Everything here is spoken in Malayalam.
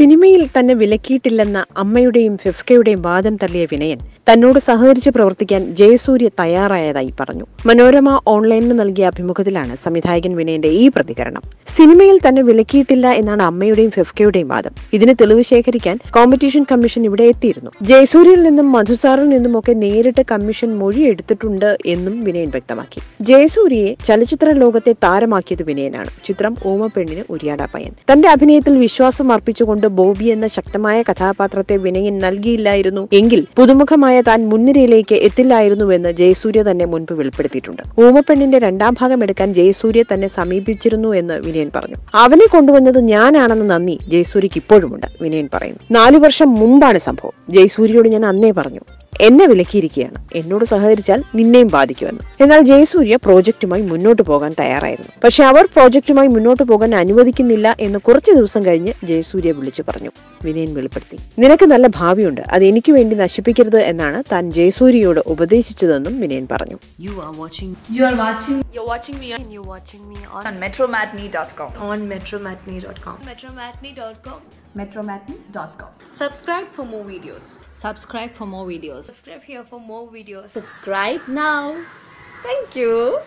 സിനിമയിൽ തന്നെ വിലക്കിയിട്ടില്ലെന്ന അമ്മയുടെയും ഫിഫ്കയുടെയും വാദം തള്ളിയ വിനയൻ തന്നോട് സഹകരിച്ച് പ്രവർത്തിക്കാൻ ജയസൂര്യ തയ്യാറായതായി പറഞ്ഞു. മനോരമ ഓൺലൈനിന് നൽകിയ അഭിമുഖത്തിലാണ് സംവിധായകൻ വിനയന്റെ ഈ പ്രതികരണം. സിനിമയിൽ തന്നെ വിലക്കിയിട്ടില്ല എന്നാണ് അമ്മയുടെയും ഫിഫ്കയുടെയും വാദം. ഇതിന് തെളിവ് ശേഖരിക്കാൻ കോമ്പറ്റീഷൻ കമ്മീഷൻ ഇവിടെ എത്തിയിരുന്നു. ജയസൂര്യയിൽ നിന്നും മധുസാറിൽ നിന്നുമൊക്കെ നേരിട്ട് കമ്മീഷൻ മൊഴി എടുത്തിട്ടുണ്ട് എന്നും വിനയൻ വ്യക്തമാക്കി. ജയസൂര്യയെ ചലച്ചിത്ര ലോകത്തെ താരമാക്കിയത് വിനയനാണ്. ചിത്രം ഓമപ്പെണ്ണിന് ഉരിയാട പയ്യൻ. തന്റെ അഭിനയത്തിൽ വിശ്വാസം അർപ്പിച്ചുകൊണ്ട് ബോബി എന്ന ശക്തമായ കഥാപാത്രത്തെ വിനയൻ നൽകിയില്ലായിരുന്നു. എങ്കിൽ പുതുമുഖമായ താൻ മുൻനിരയിലേക്ക് എത്തില്ലായിരുന്നുവെന്ന് ജയസൂര്യ തന്നെ മുൻപ് വെളിപ്പെടുത്തിയിട്ടുണ്ട്. ഓമപ്പെണ്ണിന്റെ രണ്ടാം ഭാഗം എടുക്കാൻ ജയസൂര്യ തന്നെ സമീപിച്ചിരുന്നു എന്ന് വിനയൻ പറഞ്ഞു. അവനെ കൊണ്ടുവന്നത് ഞാനാണെന്ന് നന്ദി ജയസൂര്യക്ക് ഇപ്പോഴുമുണ്ട് വിനയൻ പറയുന്നു. നാലു വർഷം മുമ്പാണ് സംഭവം ജയസൂര്യയോട് ഞാൻ അന്നേ പറഞ്ഞു. എന്നെ വിലക്കിയിരിക്കുകയാണ്. എന്നോട് സഹകരിച്ചാൽ നിന്നെയും ബാധിക്കുമെന്ന്. എന്നാൽ ജയസൂര്യ പ്രോജക്റ്റുമായി മുന്നോട്ട് പോകാൻ തയ്യാറായിരുന്നു. പക്ഷെ അവർ പ്രോജക്റ്റുമായി മുന്നോട്ട് പോകാൻ അനുവദിക്കുന്നില്ല എന്ന് കുറച്ചു ദിവസം കഴിഞ്ഞ് ജയസൂര്യ വിളിച്ചു പറഞ്ഞു. വിനയൻ വെളിപ്പെടുത്തി. നിനക്ക് നല്ല ഭാവിയുണ്ട്. അത് എനിക്ക് വേണ്ടി നശിപ്പിക്കരുത് എന്നാണ് താൻ ജയസൂര്യയോട് ഉപദേശിച്ചതെന്നും വിനയൻ പറഞ്ഞു. You are watching You are watching You're watching me and you're watching me on on metromatney.com. on metromatney.com. metromatney.com. Metromatney.com. Subscribe for more videos. Subscribe for more videos. Subscribe here for more videos. Subscribe now. Thank you.